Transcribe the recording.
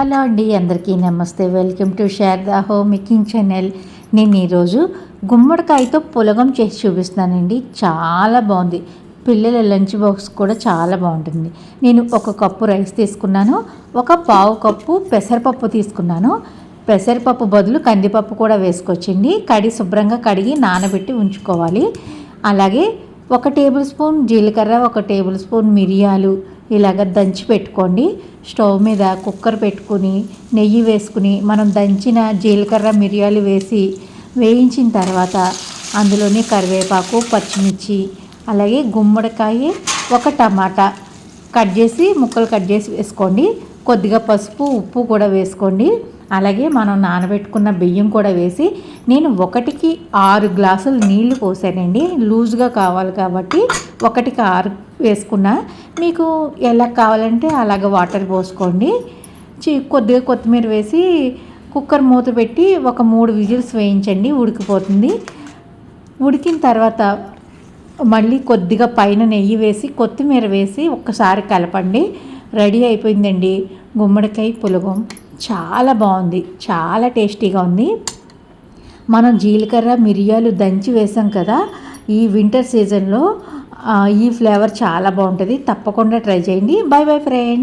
Hello అండి అందరికీ నమస్తే. Welcome to Sharada home making channel. నేను ఈరోజు గుమ్మడికాయతో పులగం చేసి చూపిస్తున్నానండి. చాలా బాగుంది. పిల్లల లంచ్ బాక్స్ కూడా చాలా బాగుంటుంది. నేను ఒక కప్పు రైస్ తీసుకున్నాను ఒక పావు కప్పు పెసరపప్పు తీసుకున్నాను. పెసరపప్పు బదులు కందిపప్పు కూడా వేసుకొచ్చండి కడి శుభ్రంగా కడిగి నానబెట్టి ఉంచుకోవాలి. అలాగే ఒక టేబుల్ స్పూన్ జీలకర్ర ఒక టేబుల్ స్పూన్ మిరియాలు. ఇలాగ దంచి పెట్టుకోండి. స్టవ్ మీద కుక్కర్ పెట్టుకుని నెయ్యి వేసుకుని మనం దంచిన జీలకర్ర మిరియాలు వేసి వేయించిన తర్వాత అందులోనే కరివేపాకు పచ్చిమిర్చి అలాగే గుమ్మడికాయ ఒక టమాటా కట్ చేసి ముక్కలు కట్ చేసి వేసుకోండి. కొద్దిగా పసుపు ఉప్పు కూడా వేసుకోండి. అలాగే మనం నానబెట్టుకున్న బియ్యం కూడా వేసి నేను ఒకటికి ఆరు గ్లాసులు నీళ్ళు పోసానండి. లూజ్గా కావాలి కాబట్టి ఒకటికి ఆరు వేసుకున్నా. మీకు ఎలా కావాలంటే అలాగ వాటర్ పోసుకోండి. చి కొద్దిగా కొత్తిమీర వేసి కుక్కర్ మూత పెట్టి ఒక మూడు విజిల్స్ వేయించండి ఉడికిపోతుంది. ఉడికిన తర్వాత మళ్ళీ కొద్దిగా పైన నెయ్యి వేసి కొత్తిమీర వేసి ఒక్కసారి కలపండి. రెడీ అయిపోయిందండి గుమ్మడికాయ పులగం. చాలా బాగుంది. చాలా టేస్టీగా ఉంది. మనం జీలకర్ర మిరియాలు దంచి వేసాం కదా ఈ వింటర్ సీజన్లో ఈ ఫ్లేవర్ చాలా బాగుంటుంది. తప్పకుండా ట్రై చేయండి. Bye bye friends.